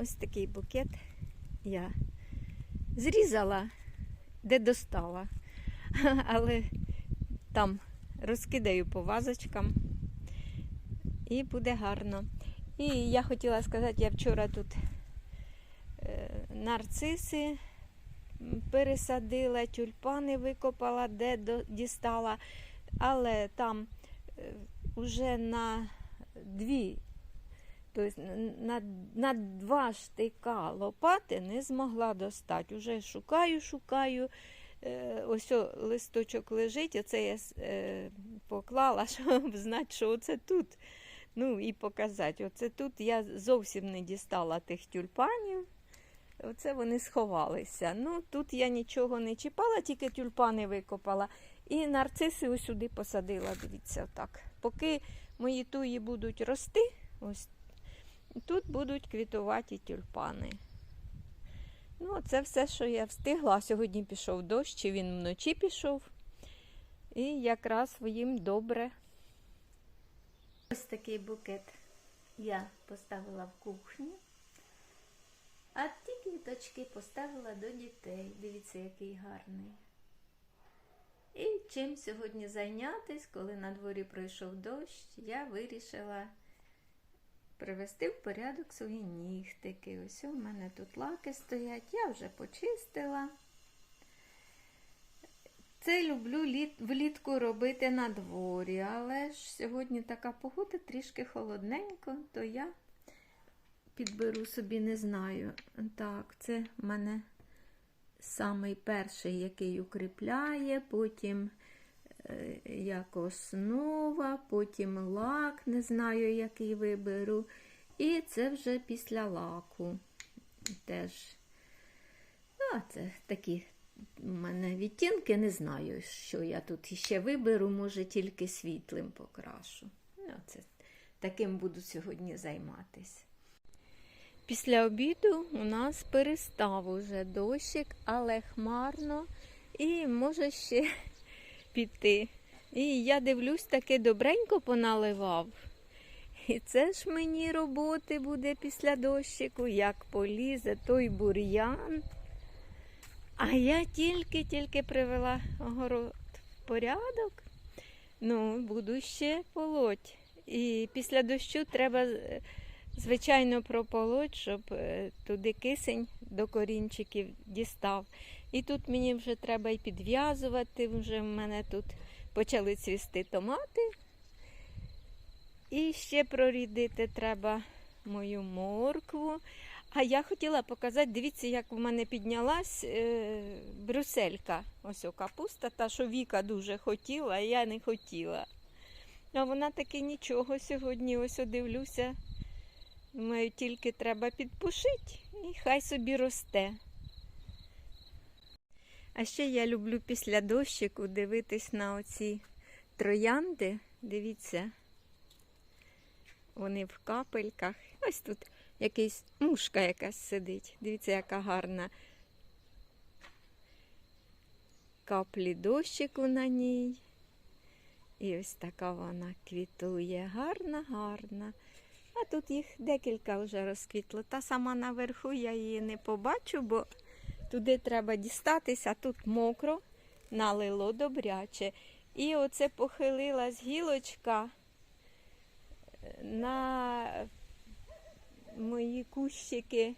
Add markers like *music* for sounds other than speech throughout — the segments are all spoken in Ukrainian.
ось такий букет я зрізала, де достала. *laughs* Але там розкидаю по вазочкам і буде гарно. І я хотіла сказати, я вчора тут е, нарциси пересадила, тюльпани викопала, де дістала, але там е, уже на дві, тобто на, на два штика лопати не змогла достати. Уже шукаю, шукаю. Е, Ось о, листочок лежить, оце я е, поклала, *laughs* щоб знати, що оце тут. Ну і показати. Оце тут я зовсім не дістала тих тюльпанів. Оце вони сховалися. Ну, тут я нічого не чіпала, тільки тюльпани викопала. І нарциси ось сюди посадила. Дивіться, отак. Поки мої туї будуть рости, ось тут будуть квітувати тюльпани. Ну, це все, що я встигла. Сьогодні пішов дощ, чи він вночі пішов. І якраз їм добре. Ось такий букет я поставила в кухні. А ті квіточки поставила до дітей. Дивіться, який гарний. І чим сьогодні зайнятись, коли на дворі пройшов дощ, я вирішила привести в порядок свої нігтики. Ось у мене тут лаки стоять, я вже почистила. Це люблю літ, влітку робити на дворі, але ж сьогодні така погода трішки холодненько, то я підберу собі, не знаю. Так, це в мене самий перший, який укріпляє, потім як основа, потім лак, не знаю, який виберу. І це вже після лаку. Теж. А, це такі у мене відтінки, не знаю, що я тут ще виберу, може тільки світлим покрашу. Ну, це таким буду сьогодні займатися. Після обіду у нас перестав уже дощик, але хмарно і може ще піти. І я дивлюсь, таки добренько поналивав. І це ж мені роботи буде після дощику, як полізе той бур'ян. А я тільки-тільки привела огород в порядок. Ну, буду ще полоть. І після дощу треба, звичайно, прополоть, щоб е, туди кисень до корінчиків дістав. І тут мені вже треба і підв'язувати. Вже в мене тут почали цвісти томати. І ще прорідити треба мою моркву. А я хотіла показати, дивіться, як в мене піднялась е, брюсселька. Ось о капуста, та, що Віка дуже хотіла, а я не хотіла. А вона таки нічого сьогодні, ось дивлюся. Думаю, тільки треба підпушити і хай собі росте. А ще я люблю після дощику дивитись на оці троянди. Дивіться, вони в капельках. Ось тут якийсь мушка якась сидить. Дивіться, яка гарна. Каплі дощику на ній. І ось така вона квітує. Гарна, гарна. А тут їх декілька вже розквітло. Та сама наверху я її не побачу, бо туди треба дістатися, тут мокро, налило добряче. І оце похилилась гілочка е, на мої кущики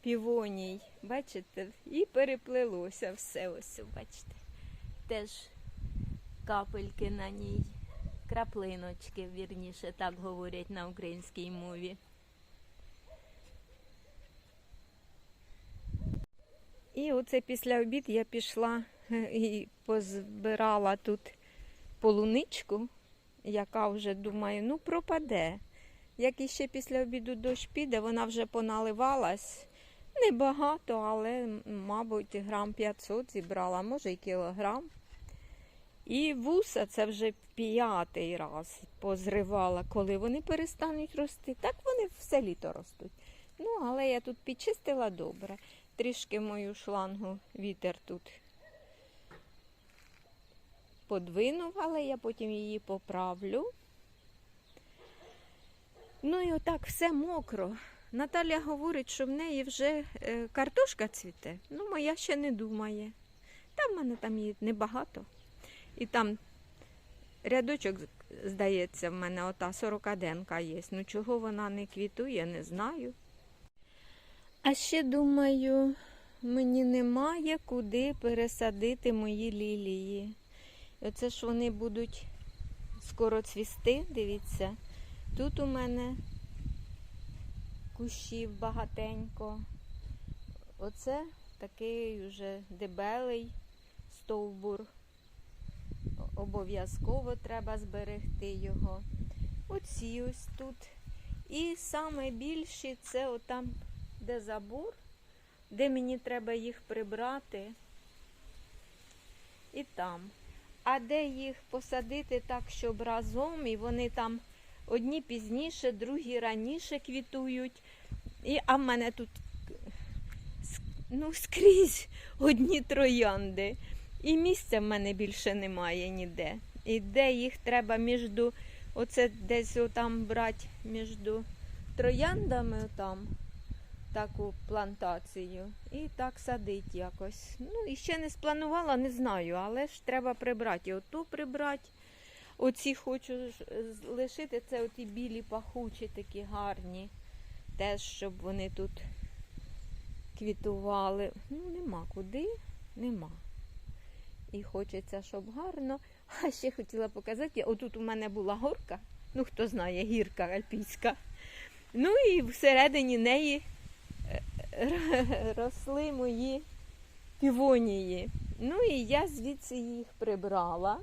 півоній. Бачите? І переплилося все ось, бачите. Теж капельки на ній. Краплиночки, вірніше, так говорять на українській мові. І оце після обід я пішла *laughs* і позбирала тут полуничку, яка вже думаю, ну пропаде. Як іще після обіду дощ піде, вона вже поналивалась. Небагато, але, мабуть, грам 500 зібрала, може і кілограм. І вуса це вже п'ятий раз позривала, коли вони перестануть рости. Так вони все літо ростуть. Ну, але я тут підчистила добре. Трішки мою шлангу вітер тут подвинув, але я потім її поправлю. Ну і отак все мокро. Наталя говорить, що в неї вже е, картошка цвіте. Ну, моя ще не думає. Та в мене там її небагато. І там рядочок, здається, в мене ота сорокаденка є. Ну чого вона не квітує, не знаю. А ще думаю, мені немає куди пересадити мої лілії. Оце ж вони будуть скоро цвісти, дивіться. Тут у мене кущів багатенько. Оце такий вже дебелий стовбур. Обов'язково треба зберегти його. Оці ось тут. І саме більші це отам, де забор, де мені треба їх прибрати. І там. А де їх посадити так, щоб разом, і вони там одні пізніше, другі раніше квітують. І, а в мене тут ну, скрізь одні троянди. І місця в мене більше немає ніде. І де їх треба між, оце десь отам брати між трояндами там таку плантацію і так садить якось. Ну, і ще не спланувала, не знаю, але ж треба прибрати. І оту прибрати. Оці хочу лишити, це оті білі пахучі такі гарні. Теж, щоб вони тут квітували. Ну, нема куди, нема. І хочеться, щоб гарно. А ще хотіла показати, отут у мене була горка, ну хто знає, гірка альпійська. Ну і всередині неї *laughs* росли мої півонії. Ну і я звідси їх прибрала.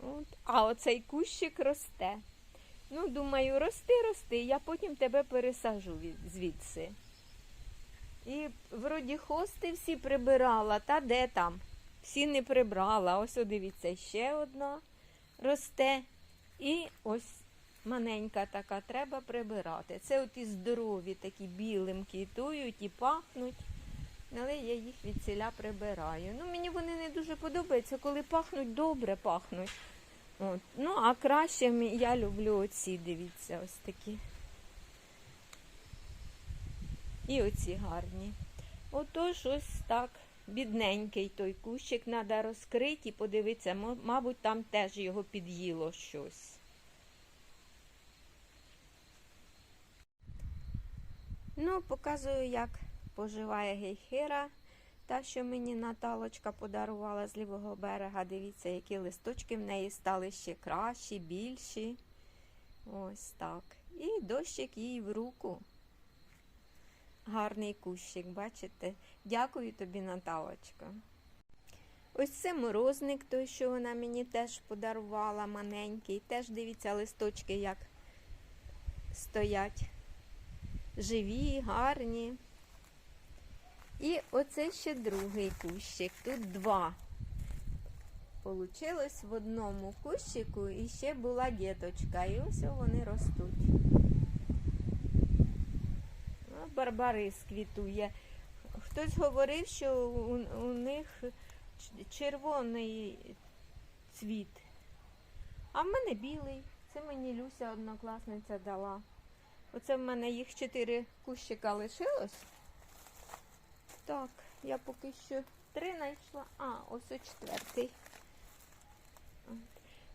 От. А оцей кущик росте. Ну, думаю, рости, рости, я потім тебе пересажу звідси. І вроді хости всі прибирала, та де там? Всі не прибрала. Ось дивіться, ще одна росте. І ось маленька така треба прибирати. Це от і здорові, такі білим квітують і пахнуть. Але я їх від ціля прибираю. Ну, мені вони не дуже подобаються, коли пахнуть, добре пахнуть. От. Ну, а краще я люблю оці, дивіться, ось такі. І оці гарні. Отож, ось так. Бідненький той кущик треба розкрити і подивитися. Мабуть, там теж його під'їло щось. Ну, показую, як поживає гейхера. Та, що мені Наталочка подарувала з лівого берега. Дивіться, які листочки в неї стали ще кращі, більші. Ось так. І дощик їй в руку. Гарний кущик, бачите? Дякую тобі, Наталочка. Ось це морозник, той, що вона мені теж подарувала, маленький. Теж дивіться, листочки як стоять. Живі, гарні. І оце ще другий кущик. Тут два. Получилось в одному кущику і ще була діточка. І ось вони ростуть. Барбарис квітує. Хтось говорив, що у, у них червоний цвіт. А в мене білий. Це мені Люся однокласниця дала. Оце в мене їх чотири кущика лишилось. Так, я поки що три знайшла. А, ось о четвертий.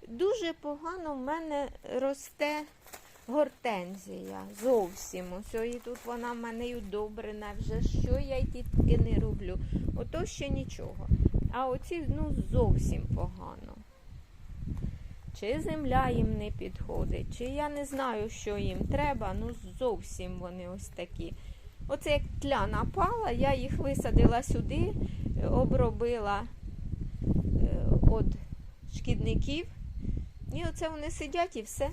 Дуже погано в мене росте гортензія. Зовсім. Ось і тут вона в мене й удобрена. Вже що я й тільки не роблю. Ото ще нічого. А оці ну зовсім погано. Чи земля їм не підходить, чи я не знаю, що їм треба, ну зовсім вони ось такі. Оце як тля напала, я їх висадила сюди, е, обробила від шкідників. І оце вони сидять і все.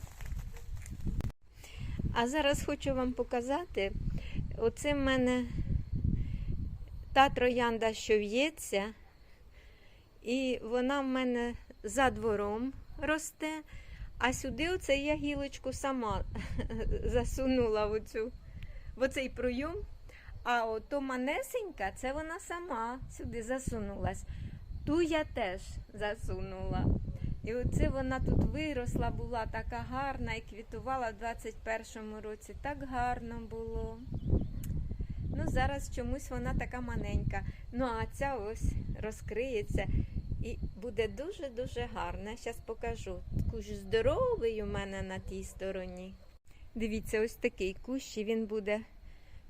А зараз хочу вам показати, оце в мене та троянда, що в'ється, і вона в мене за двором росте, а сюди оце я гілочку сама *laughs* засунула в, оцей пройом. А ото манесенька, це вона сама сюди засунулась. Ту я теж засунула. І оце вона тут виросла, була така гарна і квітувала в 21-му році. Так гарно було. Ну, зараз чомусь вона така маленька. Ну, а ця ось розкриється і буде дуже-дуже гарна. Зараз покажу. Кущ здоровий у мене на тій стороні. Дивіться, ось такий кущ, і він буде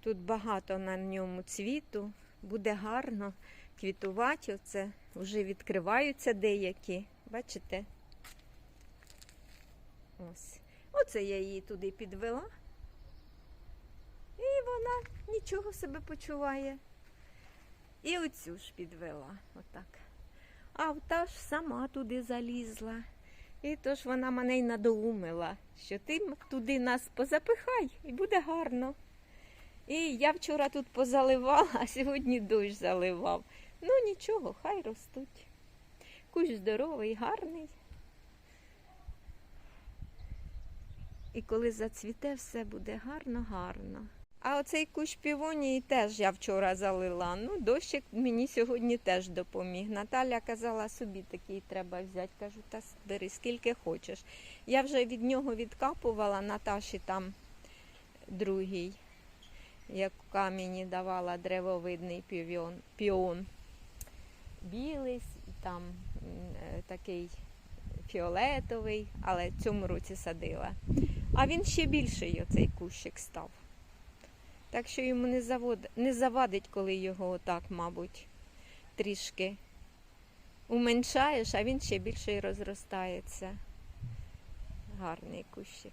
тут багато на ньому цвіту, буде гарно квітувати. Оце вже відкриваються деякі. Бачите? Ось. Оце я її туди підвела. І вона нічого себе почуває. І оцю ж підвела. Отак. А та ж сама туди залізла. І то ж вона мене й надоумила, що ти туди нас позапихай, і буде гарно. І я вчора тут позаливала, а сьогодні дощ заливав. Ну нічого, хай ростуть. Кущ здоровий, гарний. І коли зацвіте, все буде гарно-гарно. А оцей кущ півонії теж я вчора залила. Ну, дощик мені сьогодні теж допоміг. Наталя казала, собі такий треба взяти. Кажу, та бери скільки хочеш. Я вже від нього відкапувала Наташі там другий, яка мені давала древовидний півіон, піон. Білий, там е, такий фіолетовий, але цьому році садила. А він ще більший оцей кущик став. Так що йому не, завод... не завадить, коли його отак, мабуть, трішки уменшаєш, а він ще більше і розростається. Гарний кущик.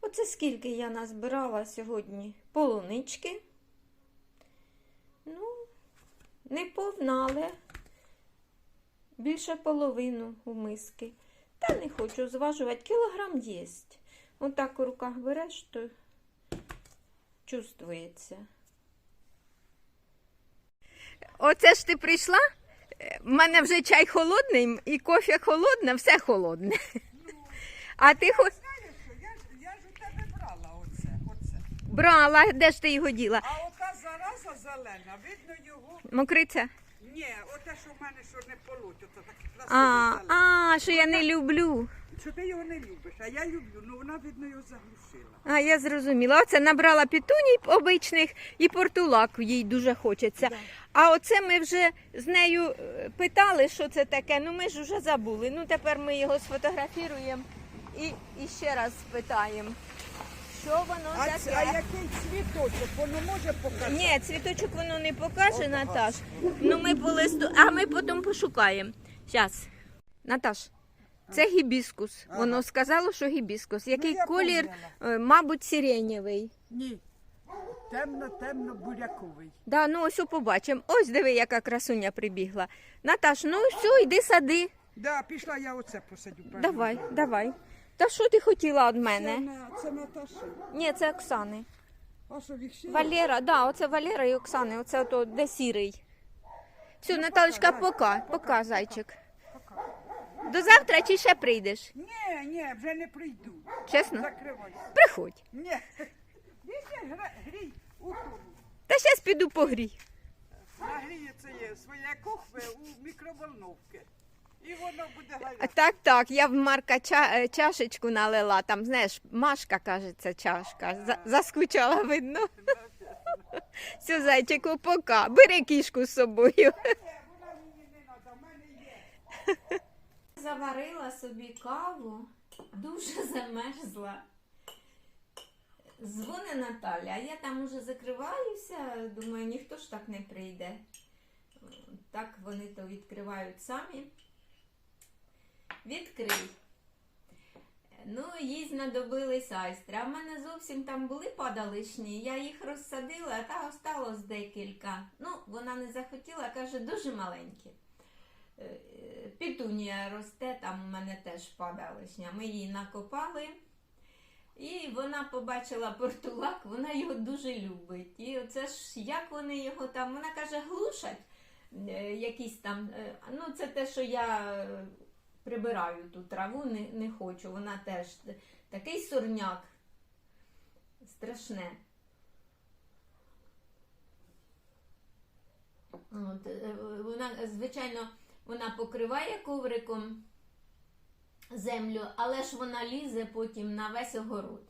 Оце скільки я назбирала сьогодні полунички. Ну, не повна, але більше половину у миски. Та не хочу зважувати, кілограм єсть. Отак у руках береш, то чувствується. Оце ж ти прийшла? У мене вже чай холодний і кофе холодне, все холодне. А ти хоч Знаєш що, я, я ж у тебе брала оце, оце. брала, де ж ти його діла? А ота зараза зелена, видно його. Мокриця? Ні, оте, що в мене що не полоть, ото таке А, зелене. а, що я не люблю. Що ти його не любиш, а я люблю, ну вона, видно, його заглушила. А я зрозуміла. Оце набрала пітуній обичних і портулак їй дуже хочеться. Да. А оце ми вже з нею е, питали, що це таке. Ну ми ж вже забули. Ну тепер ми його сфотографіруємо і, і ще раз спитаємо, що воно А, таке. а який цвіточок, воно може показати? Ні, цвіточок воно не покаже, О, Наташ. Ну ми по листу, а ми потім пошукаємо. Зараз. Наташ, це гібіскус. Ага. Воно сказало, що гібіскус. Який я колір, поняла. е, мабуть, сиренєвий. Ні. Темно-темно буряковий. Да, ну ось побачимо. Ось диви, яка красуня прибігла. Наташ, ну все, йди сади. Да, пішла я оце посадю. певно. Давай, давай. Та що ти хотіла від Це, мене? на, це Наташі. Ні, це Оксани. А що їх ще? Валера, да, оце Валера і Оксани, оце ото де сірий. Все, Наталочка, пока, пока, зайчик. До завтра чи ще прийдеш? Ні, ні, вже не прийду. Чесно? Закривайся. Приходь. Ні. Гра- грій у тому. Та зараз піду погрій. Нагріється є своє кухве у мікроволновки. І воно буде гаряче. Так, так, я в Марка ча- е, чашечку налила, там, знаєш, Машка, кажеться, чашка. За- заскучала, видно. *laughs* Все, зайчику, пока. Бери кішку з собою. Вона мені не треба, в мене є. *laughs* Заварила собі каву, дуже *laughs* замерзла. Дзвони Наталя, а я там уже закриваюся, думаю, ніхто ж так не прийде. Так вони то відкривають самі. Відкрий. Ну, їй знадобились айстри. А в мене зовсім там були падалишні. Я їх розсадила, а та осталось декілька. Ну, вона не захотіла, каже, дуже маленькі. Петунія росте, там у мене теж падалишня. Ми її накопали. І вона побачила портулак, вона його дуже любить. І оце ж як вони його там, вона каже, глушать е, якісь там. е, Ну, це те, що я е, прибираю ту траву, не, не хочу. Вона теж такий сорняк. Страшне. От, вона, звичайно, вона покриває ковриком землю, але ж вона лізе потім на весь огород.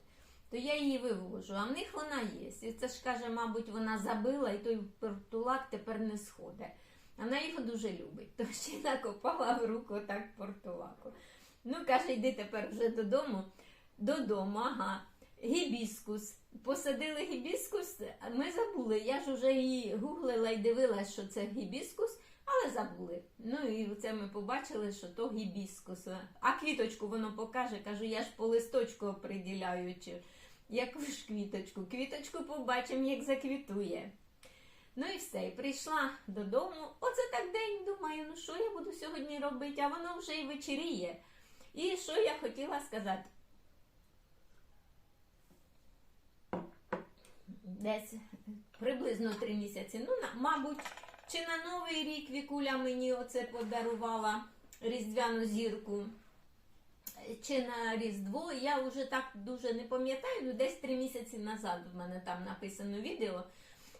То я її вивожу, а в них вона є. І це ж каже, мабуть, вона забила, і той портулак тепер не сходить. Вона його дуже любить, *laughs* то ще накопала в руку так портулаку. Ну, каже, йди тепер вже додому. Додому, ага. Гібіскус. Посадили гібіскус, ми забули. Я ж вже її гуглила і дивилась, що це гібіскус, але забули. Ну і це ми побачили, що то гібіскус. А квіточку воно покаже. Кажу, я ж по листочку оприділяю, чи яку ж квіточку. Квіточку побачимо, як заквітує. Ну і все, і прийшла додому. Оце так день думаю, ну що я буду сьогодні робити, а воно вже і вечеріє. І що я хотіла сказати? Десь приблизно три місяці. Ну, мабуть, чи на Новий рік Вікуля мені оце подарувала різдвяну зірку, чи на Різдво. Я вже так дуже не пам'ятаю, ну десь три місяці назад в мене там написано відео.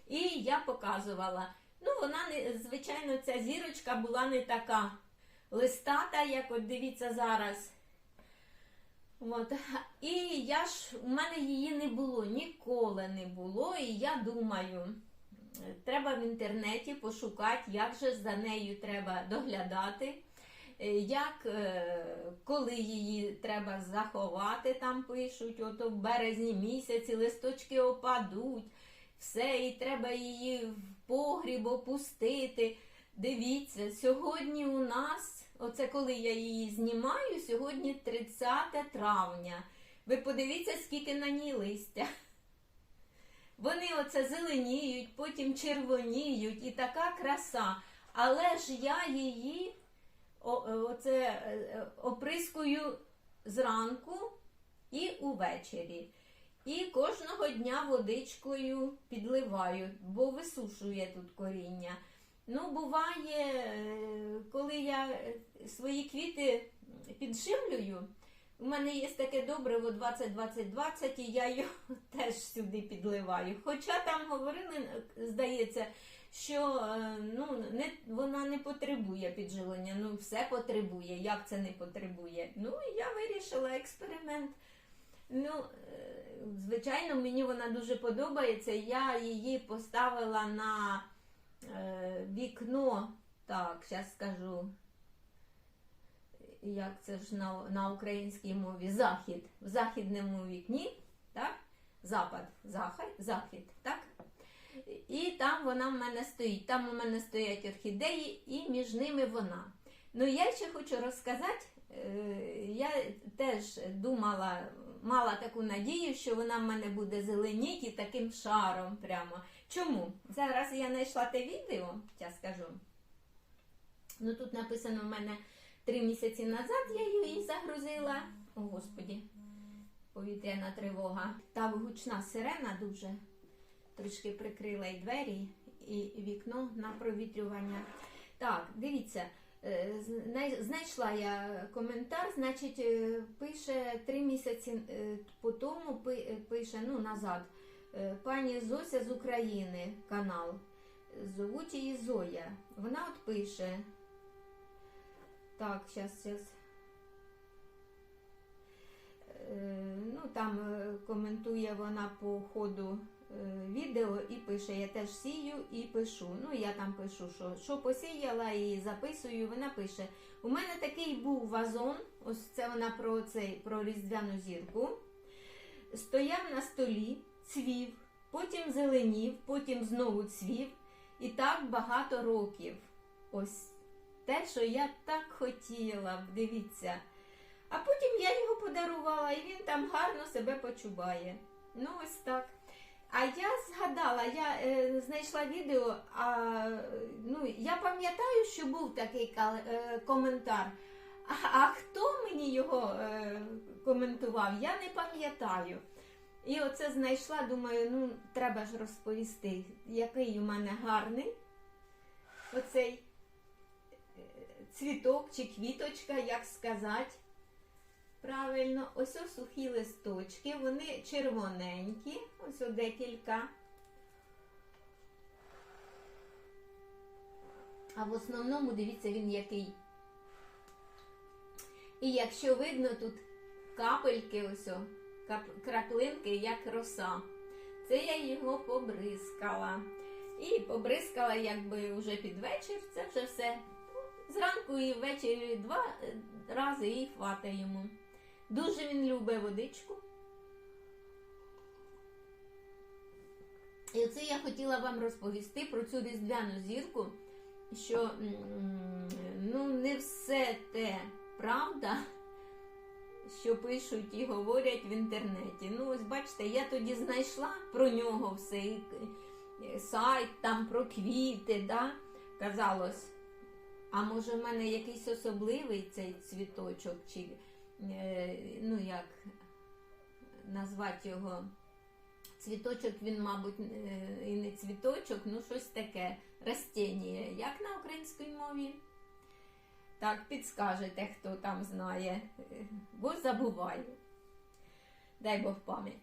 І я показувала. Ну, вона звичайно, ця зірочка була не така листата, як от дивіться зараз. От. І я ж, у мене її не було, ніколи не було. І я думаю, треба в інтернеті пошукати, як же за нею треба доглядати, е, як, е, коли її треба заховати, там пишуть, ото в березні місяці листочки опадуть, все, і треба її в погріб опустити. Дивіться, сьогодні у нас, оце коли я її знімаю, сьогодні 30 травня. Ви подивіться, скільки на ній листя. Вони оце зеленіють, потім червоніють і така краса. Але ж я її е, оце, е, е, оприскую зранку і увечері. І кожного дня водичкою підливаю, бо висушує тут коріння. Ну, буває, коли я свої квіти підживлюю, у мене є таке добриво 20-20-20, і я його *laughs* теж сюди підливаю. Хоча там говорили, здається, що е, ну, не, вона не потребує підживлення. Ну, все потребує. Як це не потребує? Ну, я вирішила експеримент. Ну, е, звичайно, мені вона дуже подобається. Я її поставила на е, вікно. Так, зараз скажу. Як це ж на, на українській мові? Захід. В західному вікні, так? Запад, захід, захід, так? І там вона в мене стоїть. Там у мене стоять орхідеї, і між ними вона. Ну, я ще хочу розказати. е, Я теж думала, мала таку надію, що вона в мене буде зеленіти таким шаром прямо. Чому? Зараз я знайшла те відео, я скажу. Ну тут написано в мене три місяці назад я її загрузила. О, Господі, повітряна тривога. Та гучна сирена дуже трішки прикрила і двері, і вікно на провітрювання. Так, дивіться, е, знайшла я коментар, значить, е, пише три місяці е, по тому, пише ну, назад. Пані Зося з України канал. Зовуть її Зоя. Вона от пише. Так, зараз, зараз. Ну, там е, коментує вона по ходу е, відео і пише, я теж сію і пишу. Ну, я там пишу, що, що посіяла і записую. Вона пише: у мене такий був вазон, ось це вона про цей, про різдвяну зірку. Стояв на столі, цвів, потім зеленів, потім знову цвів. І так багато років. Ось те, що я так хотіла, дивіться. А потім я його подарувала, і він там гарно себе почуває. Ну, ось так. А я згадала, я е, знайшла відео, а, ну, я пам'ятаю, що був такий е, коментар. А, а хто мені його е, коментував, я не пам'ятаю. І оце знайшла, думаю, ну треба ж розповісти, який у мене гарний оцей цвіток чи квіточка, як сказати. Правильно, ось ось сухі листочки, вони червоненькі, ось о декілька. А в основному, дивіться, він який І якщо видно тут капельки, ось о, краплинки, як роса. Це я його побризкала. І побризкала якби вже під вечір, це вже все. Зранку і ввечері два е, рази і хватає йому. Дуже він любить водичку. І оце я хотіла вам розповісти про цю різдвяну зірку, що ну, не все те правда, що пишуть і говорять в інтернеті. Ну, ось бачите, я тоді знайшла про нього все, і е, сайт там про квіти, да? казалось. А може в мене якийсь особливий цей цвіточок, чи е, ну як назвати його? Цвіточок він, мабуть, е, і не цвіточок, ну щось таке растіння. Як на українській мові? Так, підскажете, хто там знає, Е, бо забуваю. Дай Бог пам'ять.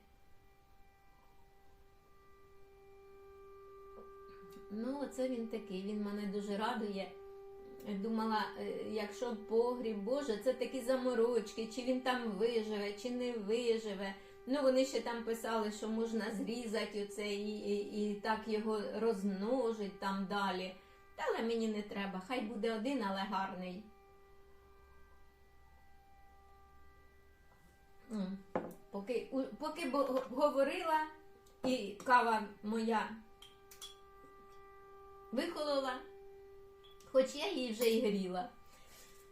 Ну, оце він такий, він мене дуже радує. Думала, е, якщо погріб, Боже, це такі заморочки, чи він там виживе, чи не виживе. Ну, вони ще там писали, що можна зрізати оце і, і, і так його розмножить там далі. Та але мені не треба, хай буде один, але гарний. Поки, поки говорила, і кава моя вихолола, хоч я її вже і гріла.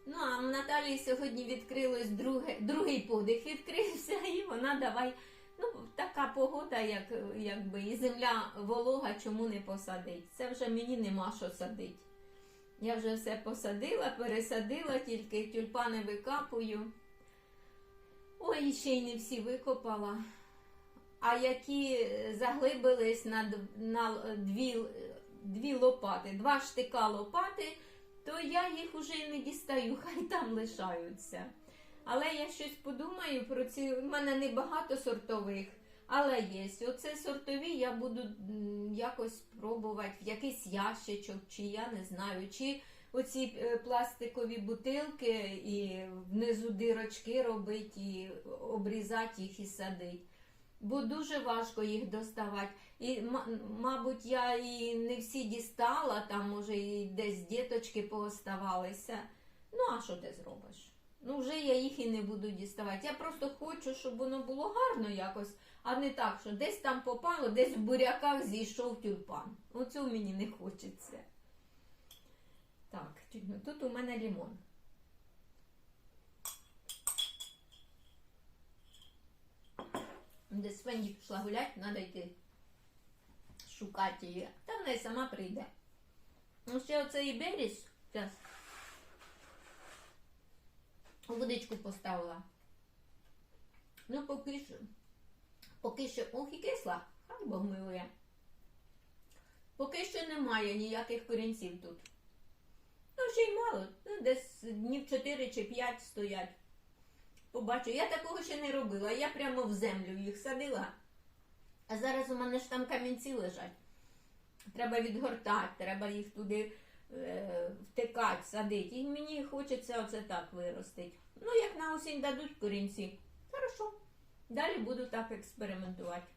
Ну, а в Наталії сьогодні відкрилось друге, другий подих відкрився, *laughs* і вона давай. Ну, така погода, як, якби, і земля волога, чому не посадить? Це вже мені нема що садити. Я вже все посадила, пересадила, тільки тюльпани викапую. Ой, ще й не всі викопала. А які заглибились на, на дві, дві лопати, два штика лопати, то я їх уже не дістаю, *laughs* хай там лишаються. Але я щось подумаю про ці. У мене не багато сортових, але є. Оце сортові я буду якось пробувати в якийсь ящичок, чи я не знаю, чи оці е, пластикові бутилки і внизу дирочки робити, і обрізати їх і садити. Бо дуже важко їх доставати. І, мабуть, я і не всі дістала, там, може, і десь діточки пооставалися. Ну, а що ти зробиш? Ну, вже я їх і не буду діставати. Я просто хочу, щоб воно було гарно якось, а не так, що десь там попало, десь в буряках зійшов тюльпан. Оцього мені не хочеться. Так, ну, тут у мене лімон. Десь Фенді пішла гулять, треба йти шукати її. Та в неї сама прийде. Ну, ще оцей беріс, зараз. Водичку поставила. Ну, поки що. Поки що. Ох, і кисла. Хай Бог милує. Поки що немає ніяких корінців тут. Ну, ще й мало. Ну, десь днів 4 чи 5 стоять. Побачу. Я такого ще не робила. Я прямо в землю їх садила. А зараз у мене ж там камінці лежать. Треба відгортати, треба їх туди е, втикати, садити. І мені хочеться оце так виростити. Ну, як на осінь дадуть корінці, хорошо. Далі буду так експериментувати.